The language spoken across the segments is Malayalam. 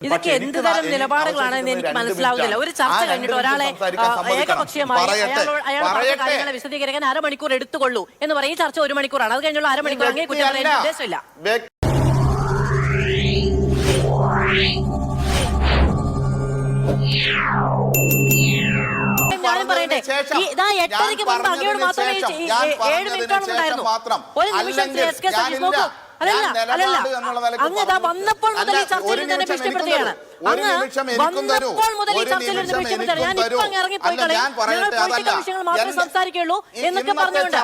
ഇതൊക്കെ എന്തുതരം എന്ത് തരം നിലപാടുകളാണ് നിലപാടുകളാണെന്ന് എനിക്ക് മനസ്സിലാവുന്നില്ല. ഒരു ചർച്ച കഴിഞ്ഞിട്ട് ഒരാളെ മിനിറ്റ്. ഏകപക്ഷീയമായി അയാൾ കാര്യങ്ങളെ വിശദീകരിക്കാൻ അരമണിക്കൂർ എടുത്തുകൊള്ളൂ എന്ന് പറയും. ഈ ചർച്ച ഒരു മണിക്കൂറാണ്. അത് കഴിഞ്ഞുള്ള അരമണിക്കൂർ അങ്ങേ കുറ്റം പറയാൻ. ഉദ്ദേശമില്ല. ഞാനും പറയട്ടെ. ഇതാ എട്ടരയ്ക്ക് മുമ്പ് അങ്ങയോട് മാത്രമേ ഏഴ് മിനിറ്റോളം ഉണ്ടായിരുന്നു. ഒരു നിമിഷം. നോക്കൂ. അല്ലല്ല അല്ലല്ല അങ്ങ്. വന്നപ്പോൾ മുതൽ ഈ ചർച്ചയിൽ തന്നെ ഭീഷണിപ്പെടുത്തുകയാണ്. ഒരു നിമിഷം എനിക്കും തരൂ. ഒരു നിമിഷം എനിക്കും തരൂ. അല്ല, ഞാൻ പറയട്ടെ, അതല്ല. സംസാരിക്കുള്ളൂ എന്നൊക്കെ പറഞ്ഞുകൊണ്ട്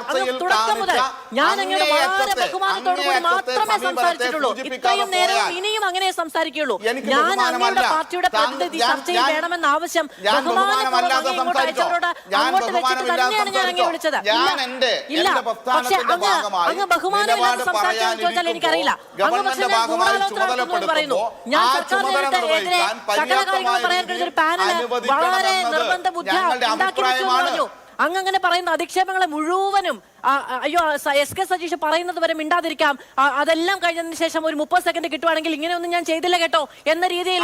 തുടക്കം മുതൽ ഞാൻ അങ്ങനെ വളരെ ബഹുമാനത്തോടു കൂടി മാത്രമേ സംസാരിച്ചിട്ടുള്ളൂ ഇത്രയും നേരം ഇനിയും അങ്ങനെ സംസാരിക്കുള്ളൂ ഞാൻ. അങ്ങയുടെ പാർട്ടിയുടെ പ്രതിനിധി ചർച്ചയിൽ വേണമെന്ന ആവശ്യം ബഹുമാനപൂർവം ഇങ്ങോട്ട് അയച്ചവരോട് അങ്ങോട്ട് വെച്ചിട്ട് തന്നെയാണ് ഞാൻ അങ്ങേ? വിളിച്ചത് ഇല്ല. പക്ഷെ അങ്ങ് അങ്ങ് ബഹുമാനമില്ലാതെ സംസാരിച്ചെന്ന് ചോദിച്ചാൽ എനിക്കറിയില്ല അങ്ങ് പക്ഷേ ഞാൻ ഗൂഢാലോചന പറയുന്നു ഞാൻ സകല പറയാൻ കഴിഞ്ഞ ഒരു പാനൽ വളരെ നിർബന്ധ ബുദ്ധി ഉണ്ടാക്കി പറഞ്ഞു. അങ്ങനെ പറയുന്ന അധിക്ഷേപങ്ങളെ മുഴുവനും അയ്യോ എസ് കെ സജീഷ് പറയുന്നത് വരെ മിണ്ടാതിരിക്കാം. അതെല്ലാം കഴിഞ്ഞതിന് ശേഷം ഒരു മുപ്പത് സെക്കൻഡ് കിട്ടുവാണെങ്കിൽ ഇങ്ങനെയൊന്നും ഞാൻ ചെയ്തില്ല കേട്ടോ എന്ന രീതിയിൽ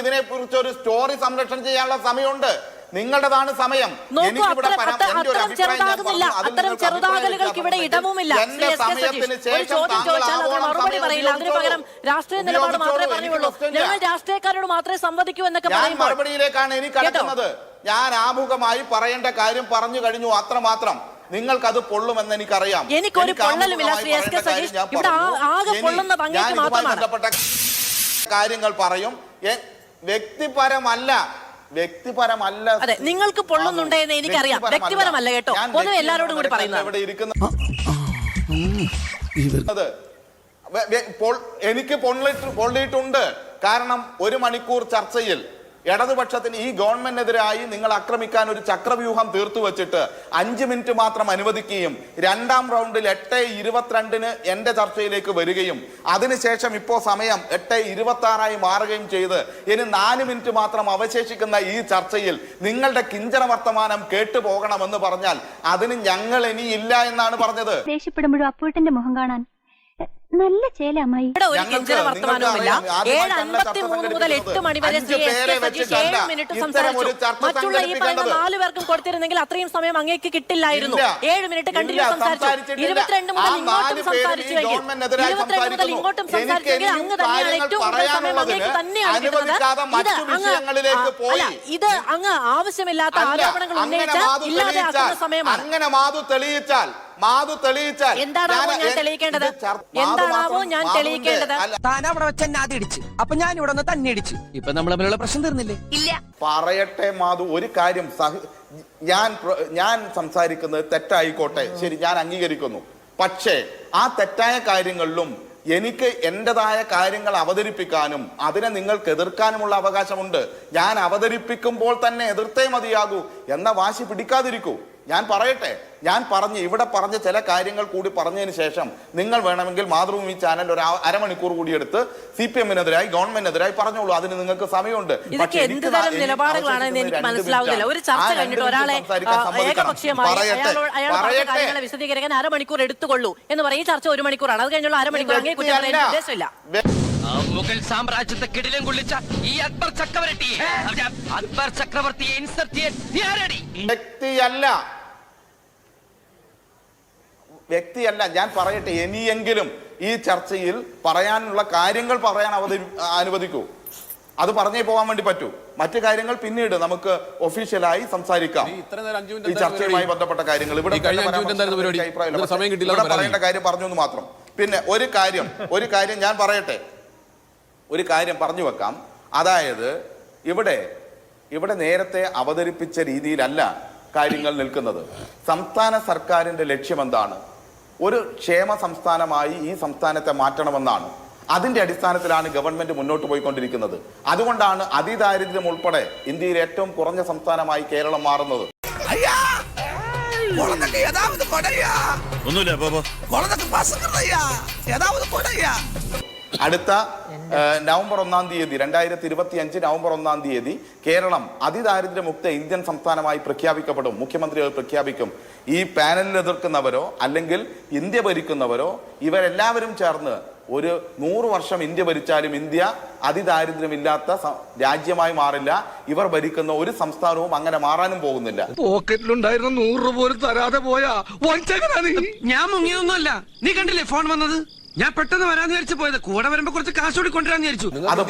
ഇതിനെ കുറിച്ച് ഒരു സ്റ്റോറി സംരക്ഷണം ചെയ്യാനുള്ള സമയമുണ്ട്. നിങ്ങളുടേതാണ് സമയം. എനിക്കിവിടെ അത്തരം- ചെറുതാകലുകൾക്ക് ഇവിടെ ഇടവുമില്ല. എന്റെ ശ്രീ എസ് കെ സമയത്തിന് സതീഷ്. ഒരു ചോദ്യം ചോദിച്ചാൽ അതിന് മറുപടി പറയില്ല. അതിന് പകരം രാഷ്ട്രീയ നിലപാട് മാത്രമേ പറഞ്ഞുള്ളൂ എനിക്ക്. ഞങ്ങൾ രാഷ്ട്രീയക്കാരോട് മാത്രമേ സംവദിക്കൂ എന്നൊക്കെ പറയുമ്പോൾ മറുപടിയിലേക്കാണ് ഇനി കടക്കുന്നത്. ഞാൻ ആമുഖമായി പറയേണ്ട കാര്യം പറഞ്ഞു കഴിഞ്ഞു. അത്രമാത്രം. നിങ്ങൾക്കത് പൊള്ളുമെന്ന് എനിക്കറിയാം. എനിക്കൊരു എനിക്ക് പൊള്ളലുമില്ല, ശ്രീ എസ് കെ പറയേണ്ട കാര്യം സതീഷ്. ഞാൻ ഇവിടെ ആകെ പൊള്ളുന്നത് അങ്ങേക്ക് മാത്രമാണ്. ബന്ധപ്പെട്ട കാര്യങ്ങൾ പറയും. വ്യക്തിപരമല്ല. വ്യക്തിപരമല്ല അതെ നിങ്ങൾക്ക് പൊള്ളുന്നുണ്ടെന്ന് എനിക്കറിയാം. വ്യക്തിപരമല്ല. കേട്ടോ. പൊതുവെ എല്ലാരോടും കൂടി പറയുന്നത് എനിക്ക് പൊള്ളിട്ടുണ്ട് പൊള്ളിയിട്ടുണ്ട്. കാരണം ഒരു മണിക്കൂർ ചർച്ചയിൽ ഇടതുപക്ഷത്തിന് ഈ ഗവൺമെന്റിനെതിരായി നിങ്ങൾ ആക്രമിക്കാൻ ഒരു ചക്രവ്യൂഹം തീർത്തു വെച്ചിട്ട് അഞ്ച് മിനിറ്റ് മാത്രം അനുവദിക്കുകയും രണ്ടാം റൗണ്ടിൽ എട്ട് ഇരുപത്തിരണ്ടിന് എന്റെ ചർച്ചയിലേക്ക് വരികയും അതിനുശേഷം ഇപ്പോൾ സമയം എട്ട് ഇരുപത്തി ആറായി മാറുകയും ചെയ്ത് ഇനി നാല് മിനിറ്റ് മാത്രം അവശേഷിക്കുന്ന ഈ ചർച്ചയിൽ നിങ്ങളുടെ കിഞ്ചന വർത്തമാനം കേട്ടു പോകണമെന്ന് പറഞ്ഞാൽ അതിന് ഞങ്ങൾ ഇനി ഇല്ല എന്നാണ് പറഞ്ഞത്. ദേഷ്യപ്പെടുമ്പോഴും അപ്പൂട്ടന്റെ മുഖം കാണാൻ നല്ല ചേലമായി. അമ്മായി ഏഴ് അൻപത്തി മൂന്ന് മുതൽ എട്ട് മണി വരെ ശ്രീ എസ് കെ സതീഷ് ഏഴ് മിനിറ്റ് സംസാരിച്ചു. മറ്റുള്ള ഈ പറയുന്ന. നാലു പേർക്കും കൊടുത്തിരുന്നെങ്കിൽ അത്രയും സമയം അങ്ങേക്ക് കിട്ടില്ലായിരുന്നു. ഏഴ് മിനിറ്റ് കണ്ടിന്യൂ സംസാരിച്ചു. ഇരുപത്തിരണ്ട് മുതൽ ഇങ്ങോട്ടും സംസാരിച്ചുവെങ്കിൽ ഗവൺമെന്റിനെതിരായി ഇരുപത്തിരണ്ട് മുതൽ ഇങ്ങോട്ടും സംസാരിച്ചെങ്കിൽ അങ്ങ് തന്നെയാണ് ഏറ്റവും കൂടുതൽ സമയം അങ്ങേക്ക് തന്നെയാണ് കിട്ടുന്നത്. ഇത് മറ്റു അങ്ങ് വിഷയങ്ങളിലേക്ക് പോയി. അല്ല, ഇത് അങ്ങ് ആവശ്യമില്ലാത്ത ആരോപണങ്ങൾ ഉന്നയിച്ചാൽ ഉന്നയിച്ച് ഇല്ലാതെ ആക്കുന്ന സമയമാണ്. അങ്ങനെ മാധു തെളിയിച്ചാൽ മാധു തെളിയിച്ചാൽ എന്താണാവോ ഞാൻ- തെളിയിക്കേണ്ടത്? എന്താണാവോ ഞാൻ തെളിയിക്കേണ്ടത്? താൻ അവിടെ വെച്ച് എന്നെ ആദ്യം ഇടിച്ച്. അപ്പൊ ഞാൻ ഇവിടെ നിന്ന് തന്നെ ഇടിച്ച്. ഇപ്പൊ നമ്മൾ തമ്മിലുള്ള പ്രശ്നം തീർന്നില്ലേ? പറയട്ടെ മാധു ഒരു കാര്യം ഞാൻ ഞാൻ സംസാരിക്കുന്നത് തെറ്റായിക്കോട്ടെ. ശരി ഞാൻ അംഗീകരിക്കുന്നു. പക്ഷേ ആ തെറ്റായ കാര്യങ്ങളിലും എനിക്ക് എന്റേതായ കാര്യങ്ങൾ അവതരിപ്പിക്കാനും അതിനെ നിങ്ങൾക്ക് എതിർക്കാനുമുള്ള അവകാശമുണ്ട്. ഞാൻ അവതരിപ്പിക്കുമ്പോൾ തന്നെ എതിർത്തേ മതിയാകൂ എന്ന വാശി പിടിക്കാതിരിക്കൂ. ഞാൻ പറയട്ടെ ഞാൻ പറഞ്ഞ് ഇവിടെ പറഞ്ഞ ചില കാര്യങ്ങൾ കൂടി പറഞ്ഞതിന് ശേഷം നിങ്ങൾ വേണമെങ്കിൽ മാതൃഭൂമി ചാനൽ ഒരു അരമണിക്കൂർ കൂടി എടുത്ത് സി പി എമ്മിനെതിരായി ഗവൺമെന്റിനെതിരായി പറഞ്ഞോളൂ. അതിന് നിങ്ങൾക്ക് സമയമുണ്ട്. വിശദീകരിക്കാൻ അരമണിക്കൂർ എടുത്തുകൊള്ളൂ എന്ന് പറയും. ചർച്ച ഒരു മണിക്കൂറാണ്. അത് കഴിഞ്ഞുള്ള അരമണിക്കൂർ അങ്ങേ കുറ്റം. ഉദ്ദേശമില്ല. മുഗൾ സാമ്രാജ്യത്തെ കിടിലം കൊള്ളിച്ച ഈ അക്ബർ ചക്രവർത്തിയെ അക്ബർ ചക്രവർത്തിയെ ഇൻസർട്ട് ചെയ്യാൻ വ്യക്തിയല്ല. വ്യക്തിയല്ല ഞാൻ പറയട്ടെ ഇനിയെങ്കിലും ഈ ചർച്ചയിൽ പറയാനുള്ള കാര്യങ്ങൾ പറയാൻ അവധി അനുവദിക്കൂ. അത് പറഞ്ഞേ പോകാൻ വേണ്ടി പറ്റൂ. മറ്റു കാര്യങ്ങൾ പിന്നീട് നമുക്ക് ഒഫീഷ്യലായി സംസാരിക്കാം. ഈ ചർച്ചയുമായി ബന്ധപ്പെട്ട കാര്യങ്ങൾ. ഇവിടെ ഇവിടെ പറയേണ്ട കാര്യം പറഞ്ഞു എന്ന് മാത്രം. പിന്നെ ഒരു കാര്യം ഒരു കാര്യം ഞാൻ പറയട്ടെ. ഒരു കാര്യം പറഞ്ഞു വെക്കാം. അതായത് ഇവിടെ ഇവിടെ നേരത്തെ അവതരിപ്പിച്ച രീതിയിലല്ല കാര്യങ്ങൾ നിൽക്കുന്നത്. സംസ്ഥാന സർക്കാരിന്റെ ലക്ഷ്യം എന്താണ് ഒരു ക്ഷേമ സംസ്ഥാനമായി ഈ സംസ്ഥാനത്തെ മാറ്റണമെന്നാണ്. അതിന്റെ അടിസ്ഥാനത്തിലാണ് ഗവൺമെന്റ് മുന്നോട്ട് പോയിക്കൊണ്ടിരിക്കുന്നത്. അതുകൊണ്ടാണ് അതിദാരിദ്ര്യം ഉൾപ്പെടെ ഇന്ത്യയിൽ ഏറ്റവും കുറഞ്ഞ സംസ്ഥാനമായി കേരളം മാറുന്നത്. ഒന്നുമില്ല അടുത്ത നവംബർ ഒന്നാം തീയതി രണ്ടായിരത്തി ഇരുപത്തി അഞ്ച് നവംബർ ഒന്നാം തീയതി കേരളം അതിദാരിദ്ര്യമുക്ത ഇന്ത്യൻ സംസ്ഥാനമായി പ്രഖ്യാപിക്കപ്പെടും. മുഖ്യമന്ത്രി പ്രഖ്യാപിക്കും. ഈ പാനലിൽ എതിർക്കുന്നവരോ അല്ലെങ്കിൽ ഇന്ത്യ ഭരിക്കുന്നവരോ ഇവരെല്ലാവരും ചേർന്ന് ഒരു നൂറ് വർഷം ഇന്ത്യ ഭരിച്ചാലും ഇന്ത്യ അതിദാരിദ്ര്യമില്ലാത്ത രാജ്യമായി മാറില്ല. ഇവർ ഭരിക്കുന്ന ഒരു സംസ്ഥാനവും അങ്ങനെ മാറാനും പോകുന്നില്ല. പോക്കറ്റിലുണ്ടായിരുന്ന നൂറ് പോലും തരാതെ പോയാ ഞാൻ മുങ്ങിയൊന്നുമല്ല നീ കണ്ടില്ലേ ഫോൺ വന്നത്? ഞാൻ പെട്ടെന്ന് വരാന്ന് വിചാരിച്ചു പോയത്. കൂടെ വരുമ്പോ കുറച്ച് കാശ് കൂടി കൊണ്ടുവരാന്ന് വിചാരിച്ചു. അത്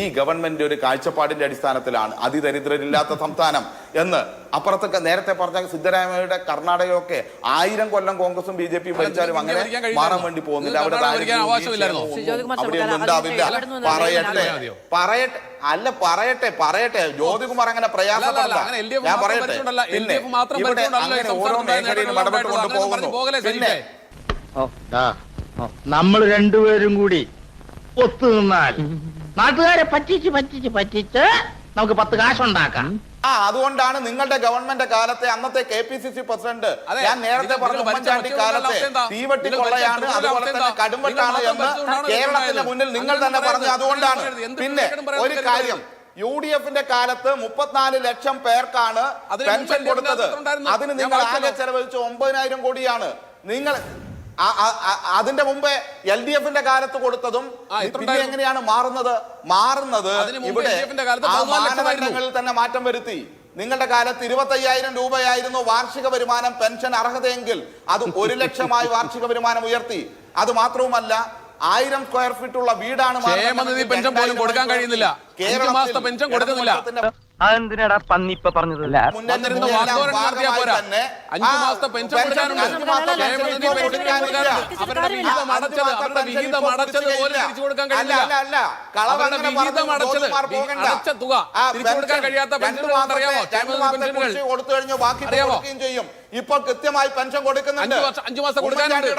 ഈ ഗവൺമെന്റ് ഒരു കാഴ്ചപ്പാടിന്റെ അടിസ്ഥാനത്തിലാണ് അതിദരിദ്രരില്ലാത്ത സംസ്ഥാനം എന്ന് അപ്പുറത്തൊക്കെ നേരത്തെ പറഞ്ഞ സിദ്ധരാമയ്യയുടെ കർണാടകയൊക്കെ ആയിരം കൊല്ലം കോൺഗ്രസും ബി ജെ പി ഭരിച്ചാലും അങ്ങനെ? മാറാൻ വേണ്ടി പോകുന്നില്ല. അവിടെ അവിടെയൊന്നും ഉണ്ടാവില്ല. പറയട്ടെ പറയട്ടെ അല്ല പറയട്ടെ പറയട്ടെ. ജ്യോതികുമാർ അങ്ങനെ LDF ഞാൻ പറയട്ടെ. പിന്നെ മാത്രം ഇവിടെ അങ്ങനെ ഓരോ മേഖലയിലും ഇടപെട്ടുകൊണ്ട് പോകുന്നു. പിന്നെ നമ്മൾ രണ്ടുപേരും കൂടി ഒത്തു നിന്നാൽ നാട്ടുകാരെ പറ്റിച്ച് പറ്റിച്ച് പറ്റിച്ച് നമുക്ക് പത്ത് കാശുണ്ടാക്കാം. ആ അതുകൊണ്ടാണ് നിങ്ങളുടെ ഗവൺമെന്റ് കാലത്തെ അന്നത്തെ K P C C president ഞാൻ നേരത്തെ പറഞ്ഞ ഉമ്മൻചാണ്ടി കാലത്തെ തീവട്ടി കൊള്ളയാണ് അതുപോലെ തന്നെ? കടുംവെട്ടാണ് എന്ന് കേരളത്തിന്റെ മുന്നിൽ നിങ്ങൾ തന്നെ പറഞ്ഞു അതുകൊണ്ടാണ്. പിന്നെ ഒരു കാര്യം യു ഡി എഫിന്റെ കാലത്ത് മുപ്പത്തിനാല് ലക്ഷം പേർക്കാണ് അതിന് പെൻഷൻ കൊടുത്തത്. അതിന് നിങ്ങൾ ആകെ. ചെലവഴിച്ച ഒമ്പതിനായിരം കോടിയാണ്. നിങ്ങൾ അതിന്റെ മുമ്പേ എൽ ഡി എഫിന്റെ കാലത്ത് കൊടുത്തതും പിന്നെ എങ്ങനെയാണ് മാറുന്നത്? മാറുന്നത് ഇവിടെ മാനദണ്ഡങ്ങളിൽ തന്നെ മാറ്റം വരുത്തി. നിങ്ങളുടെ കാലത്ത് ഇരുപത്തയ്യായിരം രൂപയായിരുന്നു വാർഷിക വരുമാനം പെൻഷൻ അർഹതയെങ്കിൽ അത് ഒരു ലക്ഷമായി വാർഷിക വരുമാനം ഉയർത്തി. അത് മാത്രവുമല്ല ആയിരം സ്ക്വയർ ഫീറ്റ് ഉള്ള വീടാണ് പെൻഷൻ പോലും കൊടുക്കാൻ കഴിയുന്നില്ല. കേരള പെൻഷൻ കൊടുക്കുന്നില്ല. അതെന്തിനാടാ പന്നി ഇപ്പൊ പറഞ്ഞത്. അഞ്ച് മാസത്തെ പെൻഷൻ കൊടുക്കാൻ അടച്ച തുക തിരിച്ചു കൊടുക്കാൻ കഴിയാത്ത പെൻഷൻ അറിയാമോ? ക്ഷേമനിധി പെൻഷനുകൾ കൊടുത്തു കഴിഞ്ഞു ബാക്കി ഇപ്പൊ ചെയ്യും. ഇപ്പൊ കൃത്യമായി പെൻഷൻ കൊടുക്കുന്നുണ്ട്. അഞ്ച് വർഷം അഞ്ചു മാസം കൊടുക്കാനുണ്ട്.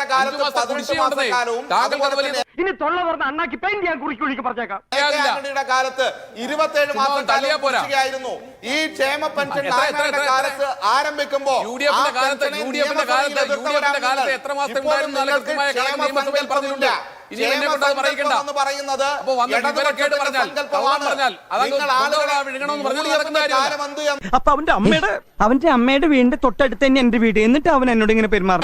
ഇനി തൊള്ള പറഞ്ഞ അണ്ണാക്കി പെയിന്റ് ഞാൻ കുറിക്ക് കുഴിക്ക് പറഞ്ഞേക്കാം. ആന്റണിയുടെ കാലത്ത് ഇരുപത്തേഴ് മാസം തള്ളിയാ പോരാ. ഈ ക്ഷേമ പെൻഷൻ കാലത്ത് ആരംഭിക്കുമ്പോ യു ഡി എഫിന്റെ കാലത്ത് യു ഡി എഫിന്റെ കാലത്ത് യു ഡി എഫിന്റെ കാലത്ത് എത്ര മാസം ഉണ്ടായിരുന്നു ഇനി എന്നെ കൊണ്ട് അത് പറയിക്കണ്ട വന്ന് വിവരക്കേട് പറഞ്ഞാൽ കള്ളം പറഞ്ഞാൽ അപ്പൊ അവന്റെ അമ്മയുടെ അവന്റെ അമ്മയുടെ വീടിന്റെ തൊട്ടടുത്ത് തന്നെ എന്റെ വീട്. എന്നിട്ട് അവൻ എന്നോട് ഇങ്ങനെ പെരുമാറും.